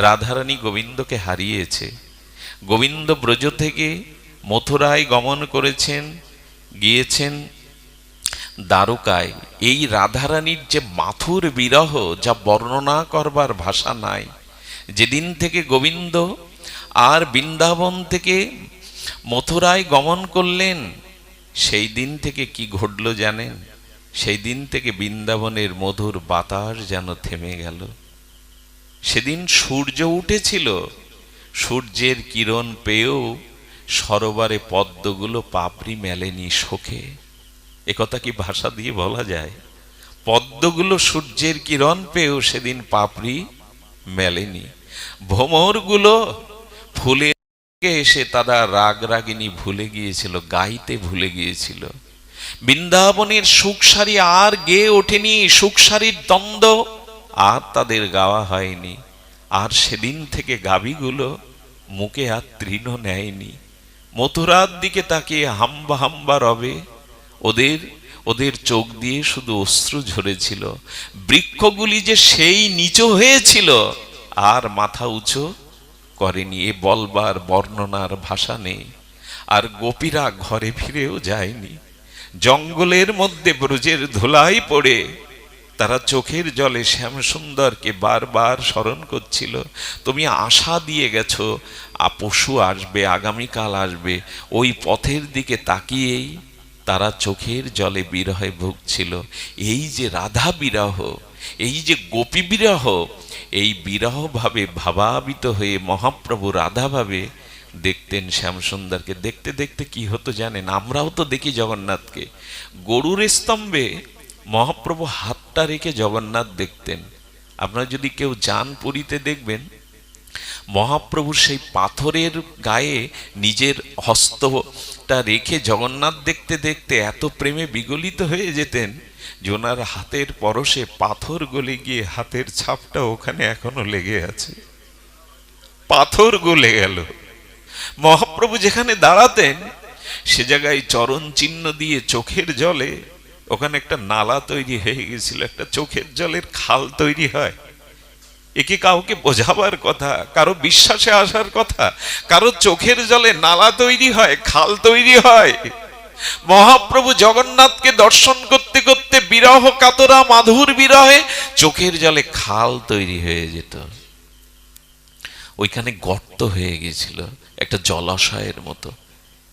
রাধারানী গোবিন্দকে হারিয়েছে। গোবিন্দ ব্রজ থেকে মথুরায় গমন করেছেন, গিয়েছেন। দ্বারকায় এই রাধারানীর যে মাথুর বিরহ, যা বর্ণনা করবার ভাষা নাই। যেদিন থেকে গোবিন্দ আর বৃন্দাবন থেকে মথুরায় গমন করলেন সেই দিন থেকে কি ঘটল জানেন? সেই দিন থেকে বৃন্দাবনের মধুর বাতাস যেন থেমে গেল। সেদিন সূর্য উঠেছিল। সূর্যের কিরণ পেয়েও সরোবরে পদ্মগুলো পাপড়ি মেলেনি শোকে। একথা কি ভাষা দিয়ে বলা যায়? পদ্মগুলো সূর্যের কিরণ পেয়েও সেদিন পাপড়ি মেলেনি। ভ্রমরগুলো ফুলে এসে তারা রাগ রাগিনী ভুলে গিয়েছিল, গাইতে ভুলে গিয়েছিল। বৃন্দাবনের সুখসারি আর গেয়ে ওঠেনি সুখসারির দ্বন্দ্ব আর তাদের গাওয়া হয়নি। আর সেদিন থেকে গাবিগুলো মুখে আর তৃণ নেয়নি। মথুরার দিকে তাকিয়ে হাম্বা হাম্বা রবে। ওদের ওদের চোখ দিয়ে শুধু অশ্রু ঝরেছিল। বৃক্ষগুলি যে সেই নিচু হয়েছিল, আর মাথা উঁচু করেনি। এ বলবার বর্ণনার ভাষা নেই। আর গোপীরা ঘরে ফিরেও যায়নি। জঙ্গলের মধ্যে ব্রজের ধুলাই পড়ে তারা চোখের জলে শ্যাম সুন্দরকে বারবার স্মরণ করছিল, তুমি আশা দিয়ে গেছো পশু আসবে, আগামীকাল আসবে, ওই পথের দিকে তাকিয়েই তারা চোখের জলে বিরহে ভুগছিল। এই যে রাধা বিরহ, এই যে গোপী বিরহ, এই বিরহ ভাবে ভাবাবিত হয়ে মহাপ্রভু রাধা ভাবে দেখতেন শ্যামসুন্দরকে। দেখতে দেখতে কি হতো জানেন? আমরাও তো দেখি জগন্নাথকে। গরুর স্তম্ভে মহাপ্রভু হাতটা রেখে জগন্নাথ দেখতেন। আপনারা যদি কেউ যান পুরীতে দেখবেন মহাপ্রভু সেই পাথরের গায়ে নিজের হস্তটা রেখে জগন্নাথ দেখতে দেখতে এত প্রেমে বিগলিত হয়ে যেতেন জোনার হাতের পরশে পাথর গলে গিয়ে হাতের ছাপটা ওখানে এখনও লেগে আছে। পাথর গলে গেল। মহাপ্রভু যেখানে দাঁড়াতেন, সে জায়গায় চরণ চিহ্ন দিয়ে চোখের জলে ওখানে একটা নালা তৈরি হয়ে গেছিল, একটা চোখের জলের খাল তৈরি হয়। একে কাউকে বোঝাবার কথা, কারও বিশ্বাসে আসার কথা, কারও চোখের জলে নালা তৈরি হয়, খাল তৈরি হয়। মহাপ্রভু জগন্নাথকে দর্শন করতে করতে বিরহ কাতরা মাধুর বিরহে চোখের জলে খাল তৈরি হয়ে যেত। ওইখানে গর্ত হয়ে গেছিল, একটা জলাশয়ের মতো।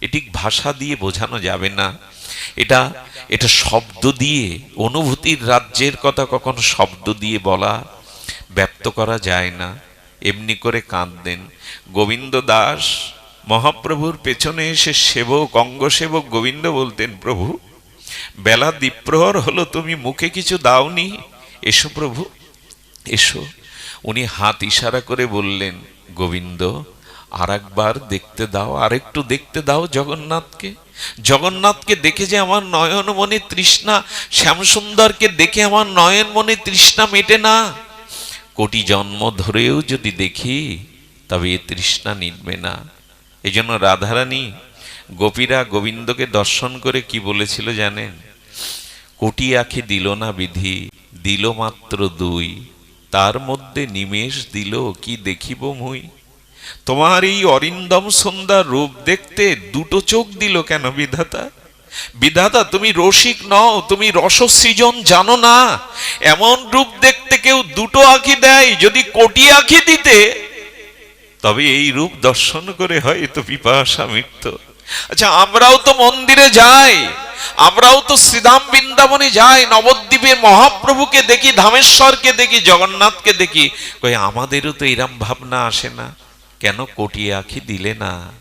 এটি ভাষা দিয়ে বোঝানো যাবে না। এটা এটা শব্দ দিয়ে, অনুভূতির রাজ্যের কথা কখনো শব্দ দিয়ে বলা ব্যক্ত করা যায় না। এমনি করে কাঁদতেন গোবিন্দ দাস, মহাপ্রভুর পেছনে এসে সেবক অঙ্গ সেবক গোবিন্দ বলতেন, প্রভু, বেলা দ্বীপ্রহর হলো, তুমি মুখে কিছু দাওনি। এসো প্রভু, এসো। উনি হাত ইশারা করে বললেন, গোবিন্দ আর একবার দেখতে দাও, আরেকটু দেখতে দাও জগন্নাথকে। জগন্নাথকে দেখে যে আমার নয়ন মনে তৃষ্ণা, শ্যামসুন্দরকে দেখে আমার নয়ন মনে তৃষ্ণা মেটে না। কোটি জন্ম ধরেও যদি দেখি, তবে এ তৃষ্ণা নিটবে না। এই জন্য রাধারানী গোপীরা গোবিন্দকে দর্শন করে কি বলেছিল জানেন? কোটি আখি দিল না বিধি, দিল মাত্র দুই। তার মধ্যে নিমেষ দিল, কি দেখিব মুই? তোমার এই অরিন্দম সন্ধ্যার রূপ দেখতে দুটো চোখ দিল কেন বিধাতা? বিধাতা, তুমি রসিক নও, তুমি রসসৃজন জানো না। এমন রূপ দেখতে কেউ দুটো আঁখি দেয়, যদি কোটি আঁখি দিতে, তবে এই রূপ দর্শন করে হয়তো পিপাসা মৃত্যু আচ্ছা আমরাও তো মন্দিরে যাই, আমরাও তো শ্রীধাম বৃন্দাবনে যাই নবদ্বীপে মহাপ্রভুকে দেখি, ধামেশ্বরকে দেখি, জগন্নাথকে দেখি। কই, আমাদেরও তো এরম ভাবনা আসে না। কেন কোটি আঁখি দিলে না?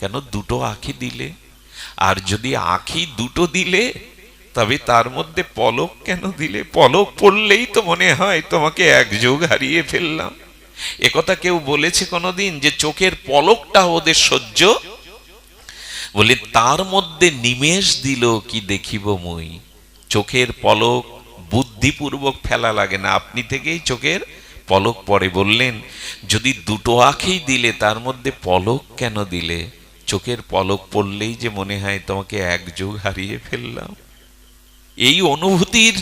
কেন দুটো আঁখি দিলে? আর যদি আঁখি দুটো দিলে, তবে তার মধ্যে পলক কেন দিলে? পলক পড়লেই তো মনে হয় তোমাকে এক যোগ হারিয়ে ফেললাম। একথা কেউ বলেছে কোনোদিন যে চোখের পলকটা ওদের সহ্য? বলে, তার মধ্যে নিমেষ দিল কি দেখিব মুই? চোখের পলক বুদ্ধিপূর্বক ফেলা লাগে না। আপনি থেকেই চোখের পলক পরে বললেন, যদি দুটো আঁখেই দিলে তার মধ্যে পলক কেন দিলে? চোখের পলক পড়লেই যে মনে হয় তোমাকে এক যুগ হারিয়ে ফেললাম। এই অনুভূতির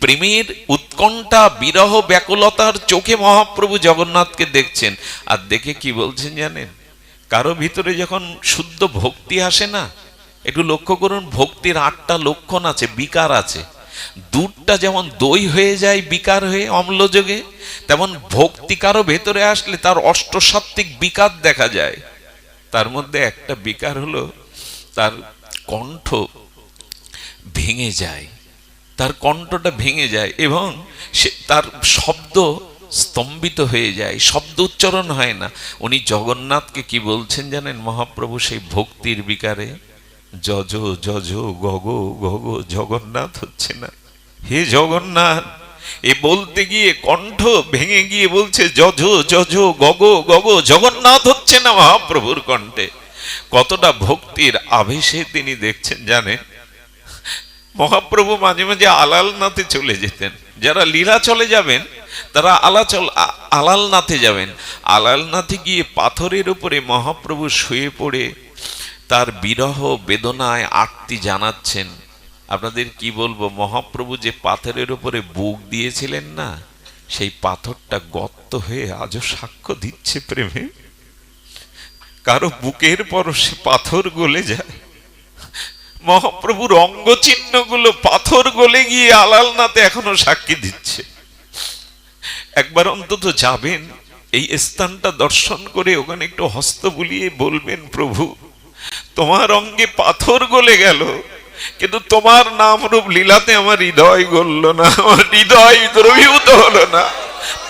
প্রেমের উৎকণ্ঠা, বিরহ, ব্যাকুলতার চোখে মহাপ্রভু জগন্নাথকে দেখছেন। আর দেখে কি বলছেন জানেন? কারও ভিতরে যখন শুদ্ধ ভক্তি আসে না, একটু লক্ষ্য করুন, ভক্তির আটটা লক্ষণ আছে, বিকার আছে। দুধটা যেমন দই হয়ে যায়, বিকার হয়ে, অম্লযোগে, তেমন ভক্তি কারও ভেতরে আসলে তার অষ্টসাত্ত্বিক বিকার দেখা যায়। তার মধ্যে একটা বিকার হলো, তার কণ্ঠ ভেঙে যায়। তার কণ্ঠটা ভেঙে যায় এবং সে, তার শব্দ স্তম্ভিত হয়ে যায়, শব্দ উচ্চারণ হয় না। উনি জগন্নাথকে কি বলছেন জানেন? মহাপ্রভু সেই ভক্তির বিকারে। যজ যজ গগ গগ জগন্নাথ হচ্ছে না। হে জগন্নাথ, এ বলতে গিয়ে কণ্ঠ ভেঙে গিয়ে বলছে, যজ যজ গগ গগ জগন্নাথ হচ্ছে না মহাপ্রভুর কণ্ঠে। কতটা ভক্তির আবেশে তিনি দেখছেন জানেন? মহাপ্রভু মাঝে মাঝে আলালনাথে চলে যেতেন। যারা লীলা চলে যাবেন, তারা আলাচল আলালনাথে যাবেন। আলালনাথে গিয়ে পাথরের উপরে মহাপ্রভু শুয়ে পড়ে তার বিরহ বেদনায় আত্মি জানাচ্ছেন। আপনাদের কি বলব, মহাপ্রভু যে পাথরের উপরে বুক দিয়েছিলেন না, সেই পাথরটা গর্ত হয়ে আজও সাক্ষ্য দিচ্ছে প্রেমে। কারও বুকের পরশে পাথর গলে যায়। মহাপ্রভুর অঙ্গ চিহ্নগুলো পাথর গলে গিয়ে আলালনাথে এখনও সাক্ষী দিচ্ছে। একবার অন্তত যাবেন, এই স্থানটা দর্শন করে ওখানে একটু হস্ত বুলিয়ে বলবেন প্রভু। তোমার অঙ্গে পাথর গলে গেল, কিন্তু তোমার নাম রূপ লীলাতে আমার হৃদয় গলল না, আমার হৃদয় দ্রবীভূত হলো না।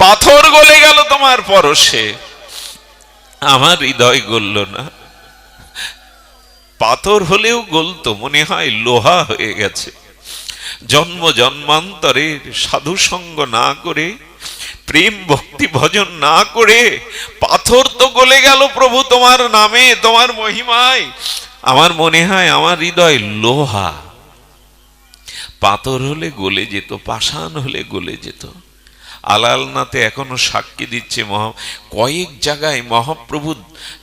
পাথর গলে গেল তোমার পরশে, আমার হৃদয় গলল না। পাথর হলেও গলতো মনে হয় লোহা হয়ে গেছে। জন্ম জন্মান্তরের সাধু সঙ্গ না করে প্রেম ভক্তি ভজন না করে পাথর তো গলে গেল প্রভু তোমার নামে, তোমার মহিমায়। আমার মনে হয় আমার হৃদয় লোহা। পাথর হলে গলে যেত, পাষাণ হলে গলে যেত। আলালনাথে এখনও সাক্ষী দিচ্ছে মহা, কয়েক জায়গায় মহাপ্রভু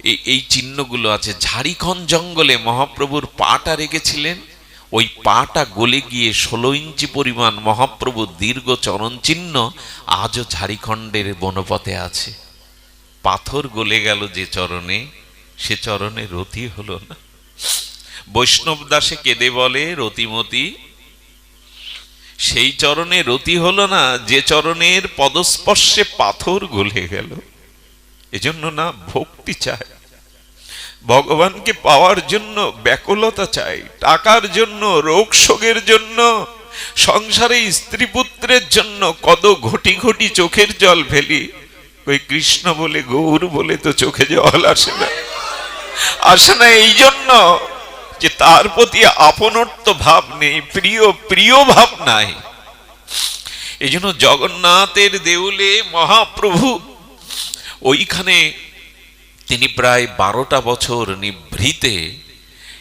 এই- চিহ্নগুলো আছে। ঝাড়িখণ্ড জঙ্গলে মহাপ্রভুর পাটা রেখেছিলেন। ওই পাটা গলে গিয়ে ষোলো ইঞ্চি পরিমাণ মহাপ্রভুর দীর্ঘ চরণ চিহ্ন আজও ঝাড়িখণ্ডের বনপথে আছে। পাথর গলে গেল যে চরণে, সে চরণে রতি হল না। বৈষ্ণব দাসে কেঁদে বলে, রতিমতি, সেই চরণে রতি হলো না, যে চরণের পদস্পর্শে পাথর গলে গেল। এজন্য না ভক্তি চায়। ভগবানকে পাওয়ার জন্য ব্যাকুলতা চাই, টাকার জন্য, রোগ শোকের জন্য, সংসারে স্ত্রী পুত্রের জন্য কত ঘটি ঘটি চোখের জল ফেলি। ওই কৃষ্ণ বলে, গৌর বলে তো চোখে জল আসে না। আসে না এই জন্য যে তার প্রতি আপনত্ব ভাব নেই, প্রিয় প্রিয় ভাব নাই। এই জন্য জগন্নাথের দেউলে মহাপ্রভু ওইখানে তিনি প্রায় বারোটা বছর নিভৃতে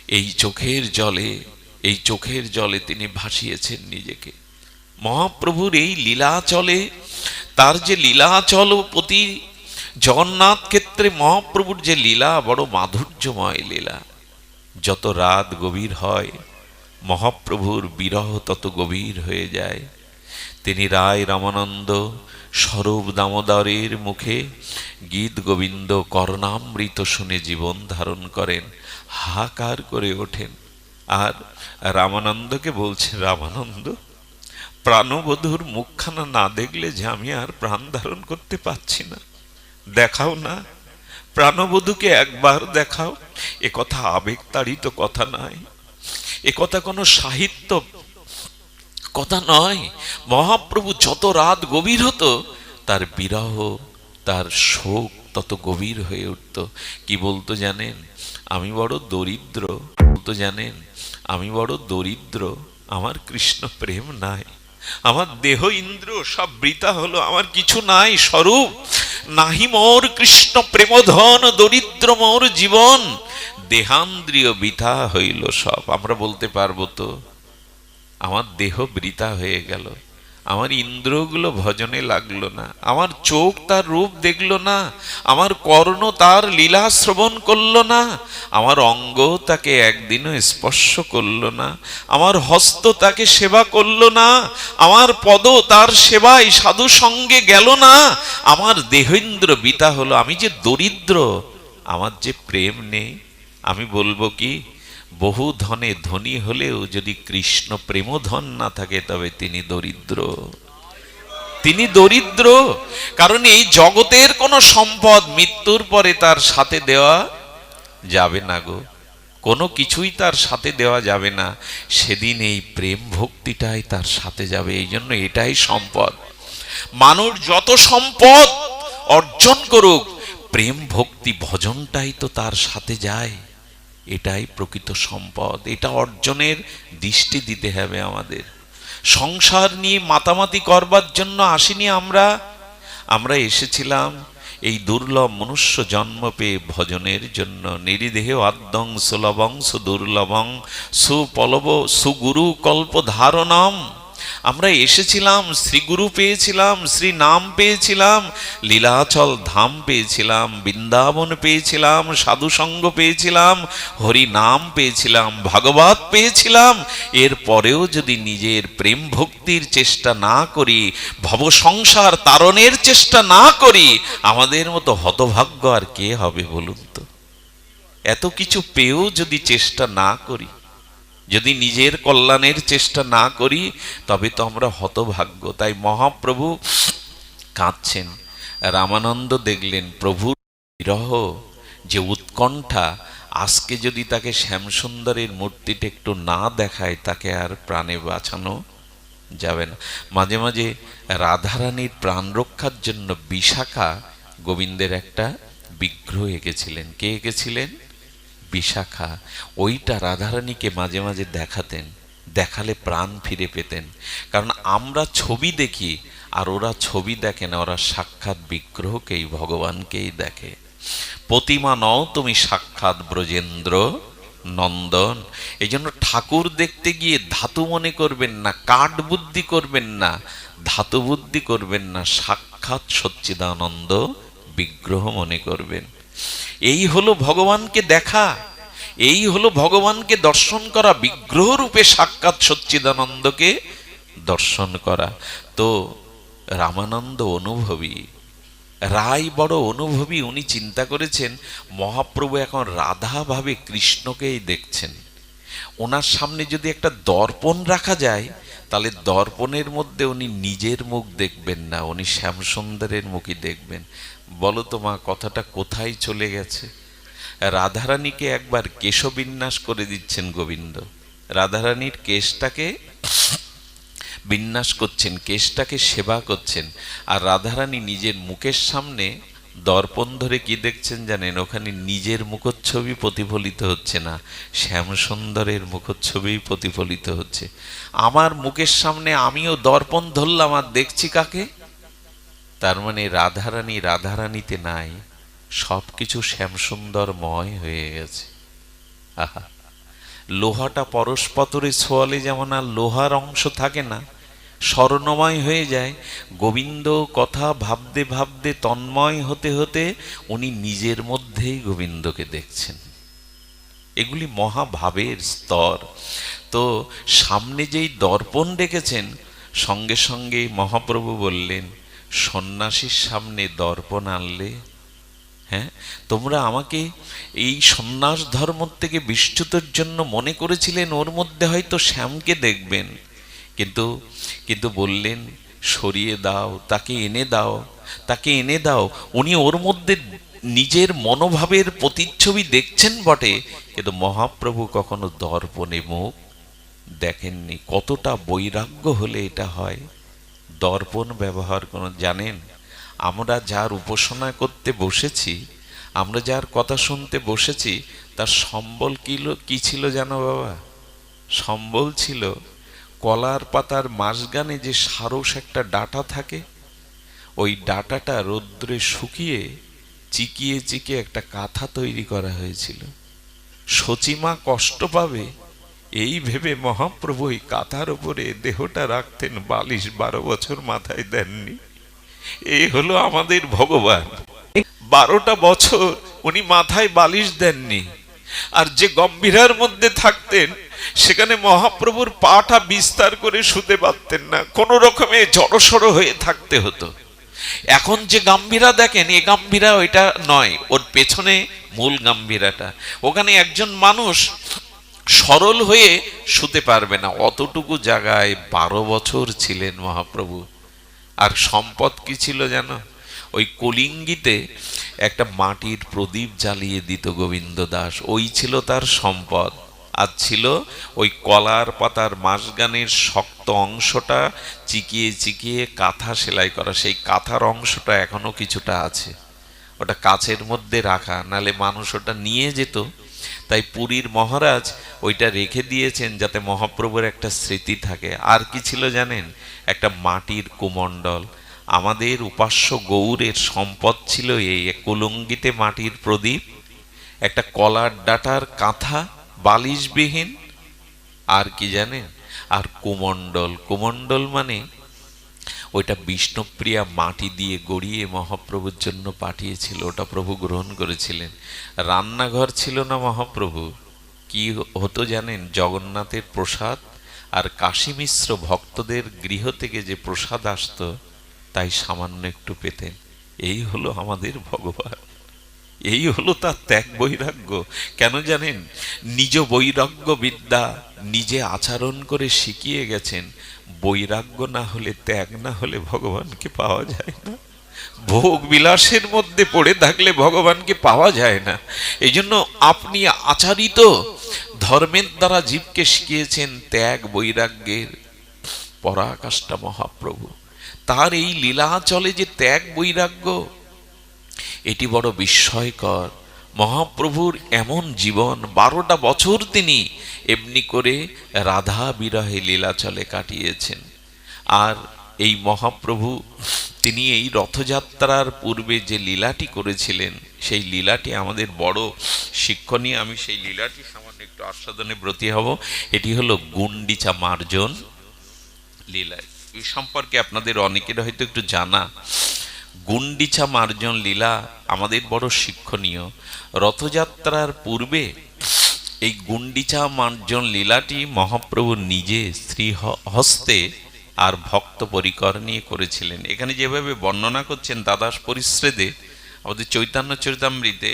এই চোখের জলে, এই চোখের জলে তিনি ভাসিয়েছেন নিজেকে। মহাপ্রভুর এই লীলাচলে, তার যে লীলাচল প্রতি জগন্নাথ ক্ষেত্রে মহাপ্রভুর যে লীলা, বড় মাধুর্যময় লীলা। যত রাত গভীর হয়, মহাপ্রভুর বিরহ তত গভীর হয়ে যায়। তিনি রায় রামানন্দ স্বরূপ দামোদরের মুখে গীত গোবিন্দ কর্ণামৃত শুনে জীবন ধারণ করেন, হাহাকার করে ওঠেন। আর রামানন্দকে বলছে, রামানন্দ, প্রাণবধূর মুখখানা না দেখলে যে আমি আর প্রাণ ধারণ করতে পারছি না। দেখাও না, প্রাণবধূকে একবার দেখাও। এ কথা আবেগতাড়িত কথা নয়। এ কথা কোনো সাহিত্য কথা নয়। মহাপ্রভু যত রাত গভীর হতো, তার বিরহ, তার শোক তত গভীর হয়ে উঠত। কি বলতো জানেন? আমি বড় দরিদ্র। বলতো জানেন? আমি বড় দরিদ্র। আমার কৃষ্ণ প্রেম নাই। আমার দেহ ইন্দ্র, সব বৃতা হলো। আমার কিছু নাই স্বরূপ। নাহি মোর কৃষ্ণ প্রেমধন, দরিদ্র মোর জীবন। দেহান্দ্রিয় বৃথা হইল সব। আমরা বলতে পারব তো? আমার দেহ বৃথা হয়ে গেল। আমার ইন্দ্রগুলো ভজনে লাগল না। আমার চোখ তার রূপ দেখল না। আমার কর্ণ তার লীলা শ্রবণ করল না। আমার অঙ্গ তাকে একদিনও স্পর্শ করল না। আমার হস্ত তাকে সেবা করল না। আমার পদ তার সেবায় সাধু সঙ্গে গেল না। আমার দেহেন্দ্র বিতা হলো। আমি যে দরিদ্র, আমার যে প্রেম নেই। আমি বলব কি বহু ধনে ধনী হলেও যদি কৃষ্ণ প্রেম ধন না থাকে, তবে তিনি দরিদ্র। তিনি দরিদ্র, কারণ এই জগতের কোনো সম্পদ মৃত্যুর পরে তার সাথে দেওয়া যাবে না গো। কোনো কিছুই তার সাথে দেওয়া যাবে না। সেদিন এই প্রেম ভক্তিটাই তার সাথে যাবে, এই জন্য এটাই সম্পদ। মানুষ যত সম্পদ অর্জন করুক, প্রেম ভক্তি ভজনটাই তো তার সাথে যায়। এটাই প্রকৃত সম্পদ। এটা অর্জনের দৃষ্টি দিতে হবে আমাদের। সংসার নিয়ে মাতামাতি করবার জন্য আসিনি আমরা। আমরা এসেছিলাম এই দুর্লভ মনুষ্য জন্ম পেয়ে ভজনের জন্য। নিরিদেহ আদ্যং সুলভং সুদুর্লভং সুপলব সুগুরু কল্প ধারণম আমরা এসেছিলাম, শ্রীগুরু পেয়েছিলাম শ্রী নাম পেয়েছিলাম, লীলাচল ধাম পেয়েছিলাম, বৃন্দাবন পেয়েছিলাম, সাধুসঙ্গ পেয়েছিলাম হরি নাম পেয়েছিলাম, ভাগবত পেয়েছিলাম। এর পরেও যদি নিজের প্রেম ভক্তির চেষ্টা না করি, ভব সংসার তারণের চেষ্টা না করি, আমাদের মতো হতভাগ্য আর কে হবে বলুন তো? এত কিছু পেয়েও যদি চেষ্টা না করি যদি নিজের কল্যাণের চেষ্টা না করি, তবে তো আমরা হতভাগ্য। তাই মহাপ্রভু কাঁদছেন। রামানন্দ দেখলেন প্রভুর বিরহ, যে উৎকণ্ঠা, আজকে যদি তাকে শ্যামসুন্দরের মূর্তিটা একটু না দেখায়, তাকে আর প্রাণে বাঁচানো যাবে না। মাঝে মাঝে রাধারানীর প্রাণ রক্ষার জন্য বিশাখা গোবিন্দের একটা বিগ্রহ এঁকেছিলেন। কে এঁকেছিলেন? বিশাখা, ওইটা রাধারানীকে মাঝে মাঝে দেখাতেন, দেখালে প্রাণ ফিরে পেতেন। কারণ আমরা ছবি দেখি, আর ওরা ছবি দেখে না, ওরা সাক্ষাৎ বিগ্রহকেই, ভগবানকেই দেখে। প্রতিমা নও তুমি সাক্ষাৎ ব্রজেন্দ্র নন্দন। এই জন্য ঠাকুর দেখতে গিয়ে ধাতু মনে করবেন না, কাঠ বুদ্ধি করবেন না, ধাতু বুদ্ধি করবেন না, সাক্ষাৎ সচ্চিদানন্দ বিগ্রহ মনে করবেন। এই হলো ভগবানকে দেখা, এই হলো ভগবানকে দর্শন করা, বিগ্রহ রূপে সাক্ষাৎ সচ্চিদানন্দকে দর্শন করা। তো রামানন্দ অনুভবী, রায় বড় অনুভবী, উনি চিন্তা করেছেন, মহাপ্রভু এখন রাধা ভাবে কৃষ্ণকেই দেখছেন। ওনার সামনে যদি একটা দর্পণ রাখা যায়, তাহলে দর্পণের মধ্যে উনি নিজের মুখ দেখবেন না, উনি শ্যামসুন্দরের মুখই দেখবেন। বলো তো মা, কথাটা কোথায় চলে গেছে? রাধারানীকে একবার কেশবিন্যাস করে দিচ্ছেন গোবিন্দ। রাধারানীর কেশটাকে বিন্যাস করছেন, কেশটাকে সেবা করছেন, আর রাধারানী নিজের মুখের সামনে দর্পণ ধরে কি দেখছেন জানেন? ওখানে নিজের মুখচ্ছবি প্রতিফলিত হচ্ছে না, শ্যামসুন্দরের মুখচ্ছবি প্রতিফলিত হচ্ছে। আমার মুখের সামনে আমিও দর্পণ ধরলাম, আর দেখছি কাকে? তার মানে রাধারানী রাধারানীতে নাই সব কিছু শ্যামসুন্দরময় হয়ে গেছে। আহা, লোহাটা পরস্পতরে ছোয়ালে যেমন আর লোহার অংশ থাকে না, স্বর্ণময় হয়ে যায়। গোবিন্দ কথা ভাবতে ভাবতে তন্ময় হতে হতে উনি নিজের মধ্যেই গোবিন্দকে দেখছেন। এগুলি মহাভাবের স্তর। তো সামনে যেই দর্পণ রেখেছেন সঙ্গে সঙ্গে মহাপ্রভু বললেন সন্ন্যাসীর সামনে দর্পণ আনলে হ্যাঁ? তোমরা আমাকে এই সন্ন্যাস ধর্ম থেকে বিচ্যুতর জন্য মনে করেছিলেন, ওর মধ্যে হয়তো শ্যামকে দেখবেন। কিন্তু কিন্তু বললেন, সরিয়ে দাও, তাকে এনে দাও, তাকে এনে দাও। উনি ওর মধ্যে নিজের মনোভাবের প্রতিচ্ছবি দেখছেন বটে, কিন্তু মহাপ্রভু কখনো দর্পণে মুখ দেখেননি। কতটা বৈরাগ্য হলে এটা হয়। দর্পণ ব্যবহার কোনো, জানেন? আমরা যার উপাসনা করতে বসেছি, আমরা যার কথা শুনতে বসেছি, তার সম্বল কিলো কী ছিল জানো বাবা? সম্বল ছিল কলার পাতার মাঝগানে যে সারস একটা ডাটা থাকে, ওই ডাটাটা রৌদ্রে শুকিয়ে চিকিয়ে চিকিয়ে একটা কাঁথা তৈরি করা হয়েছিল। সচিমা কষ্ট পাবে এই ভেবে মহাপ্রভু ওই কাঁথার উপরে দেহটা রাখতেন বালিশ বারো বছর মাথায় দেননি। এই হলো আমাদের ভগবান। বারোটা বছর উনি মাথায় বালিশ দেননি। আর যে গম্ভীরার মধ্যে থাকতেন, সেখানে মহাপ্রভুর পাটা বিস্তার করে শুতে পারতেন না। কোন রকমে জড়সড় হয়ে থাকতে হতো। এখন যে গাম্ভীরা দেখেন, এ গাম্ভীরা ওইটা নয়, ওর পেছনে মূল গাম্ভীরাটা। ওখানে একজন মানুষ সরল হয়ে শুতে পারবে না। অতটুকু জায়গায় বারো বছর ছিলেন মহাপ্রভু। আর সম্পদ কি ছিল জানো? ওই কলিঙ্গিতে একটা মাটির প্রদীপ জ্বালিয়ে দিত গোবিন্দ দাস। ওই ছিল তার সম্পদ। আর ছিল ওই কলার পাতার মাসগানের শক্ত অংশটা চিকিয়ে চিকিয়ে কাঁথা সেলাই করা। সেই কাঁথার অংশটা এখনও কিছুটা আছে। ওটা কাছের মধ্যে রাখা, নালে মানুষ ওটা নিয়ে যেত। তাই পুরীর মহারাজ ওইটা রেখে দিয়েছেন যাতে মহাপ্রভুর একটা স্মৃতি থাকে। আর কি ছিল জানেন? একটা মাটির কুমণ্ডল। আমাদের উপাস্য গৌরের সম্পদ ছিল এই কুলঙ্গিতে মাটির প্রদীপ, একটা কলার ডাটার কাঁথা, বালিশবিহীন, আর কি জানেন? আর কুমণ্ডল। কুমণ্ডল মানে ওইটা বিষ্ণুপ্রিয়া মাটি দিয়ে গড়িয়ে মহাপ্রভুর জন্য পাঠিয়েছিল, ওটা প্রভু গ্রহণ করেছিলেন। রান্নাঘর ছিল না মহাপ্রভু। কি হতো জানেন? জগন্নাথের প্রসাদ আর কাশী মিশ্র ভক্তদের গৃহ থেকে যে প্রসাদ আসতো, তাই সামান্য একটু পেতেন। এই হলো আমাদের ভগবান। এই হলো তার ত্যাগ বৈরাগ্য। কেন জানেন? নিজ বৈরাগ্য বিদ্যা নিজে আচরণ করে শিখিয়ে গেছেন বৈরাগ্য না হলে ত্যাগ না হলে ভগবানকে পাওয়া যায় না। ভোগ বিলাসের মধ্যে পড়ে থাকলে ভগবানকে পাওয়া যায় না। এই জন্য আপনি আচারিত ধর্মের দ্বারা জীবকে শিখিয়েছেন ত্যাগ বৈরাগ্যের পরাকাষ্ঠা মহাপ্রভু। তার এই লীলা চলে যে ত্যাগ বৈরাগ্য, এটি বড় বিস্ময়কর। মহাপ্রভুর এমন জীবন, বারোটা বছর তিনি এমনি করে রাধা বিরহে লীলাচলে কাটিয়েছেন। আর এই মহাপ্রভু, তিনি এই রথযাত্রার পূর্বে যে লীলাটি করেছিলেন, সেই লীলাটি আমাদের বড় শিক্ষণীয়। আমি সেই লীলাটি সামান্য একটু আস্বাদনে ব্রতী হব। এটি হলো গুন্ডিচা মার্জন লীলায় এই সম্পর্কে আপনাদের অনেকের হয়তো একটু জানা গুন্ডিচা মার্জন লীলা আমাদের বড় শিক্ষণীয়। রথযাত্রার পূর্বে এই গুন্ডিচা মার্জন লীলাটি মহাপ্রভু নিজে স্ত্রী হস্তে আর ভক্ত পরিকর নিয়ে করেছিলেন। এখানে যেভাবে বর্ণনা করছেন দাদাস পরিশ্রেদে আমাদের চৈতন্য চরিতামৃতে,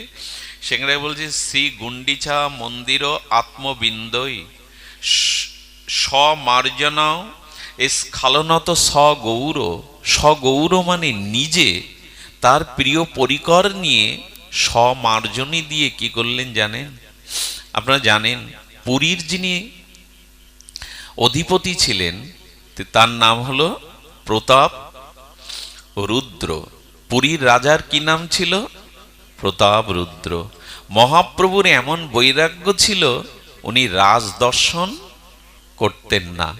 সেখানে বলছে, শ্রী গুন্ডিচা মন্দির আত্মবিন্দই স্বমার্জনাও স্খালনত সগৌর সগৌর মানে নিজে, তার প্রিয় পরিকর নিয়ে স্বমার্জনী দিয়ে কি করলেন জানেন? আপনারা জানেন, পুরীর যিনি অধিপতি ছিলেন তার নাম হলো প্রতাপ রুদ্র। পুরীর রাজার কি নাম ছিল? প্রতাপ রুদ্র। মহাপ্রভুর এমন বৈরাগ্য ছিল, উনি রাজদর্শন করতেন না।